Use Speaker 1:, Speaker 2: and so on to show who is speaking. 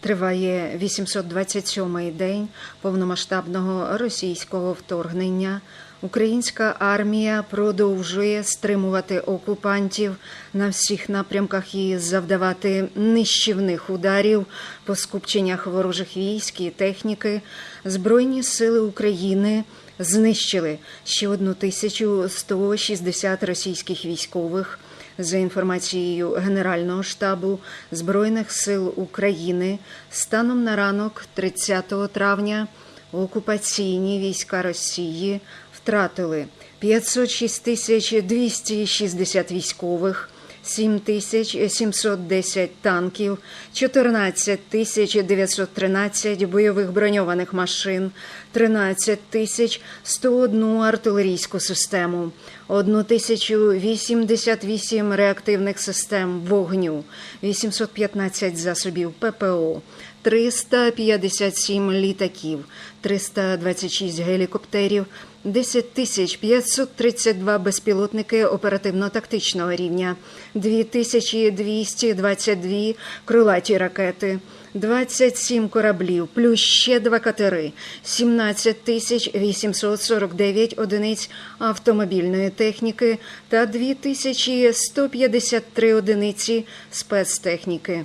Speaker 1: Триває 827-й день повномасштабного російського вторгнення. Українська армія продовжує стримувати окупантів на всіх напрямках і завдавати нищівних ударів по скупченнях ворожих військ і техніки. Збройні сили України знищили ще 1160 російських військових. За інформацією Генерального штабу Збройних сил України, станом на ранок 30 травня окупаційні війська Росії втратили 506 тисяч 260 військових, 7 тисяч 710 танків, 14 тисяч 913 бойових броньованих машин, 13 тисяч 101 артилерійську систему, 1088 реактивних систем вогню, 815 засобів ППО, 357 літаків, 326 гелікоптерів, 10 тисяч 532 безпілотники оперативно-тактичного рівня, 2222 крилаті ракети, 27 кораблів, плюс ще два катери, 17 тисяч 849 одиниць автомобільної техніки та 2153 одиниці спецтехніки.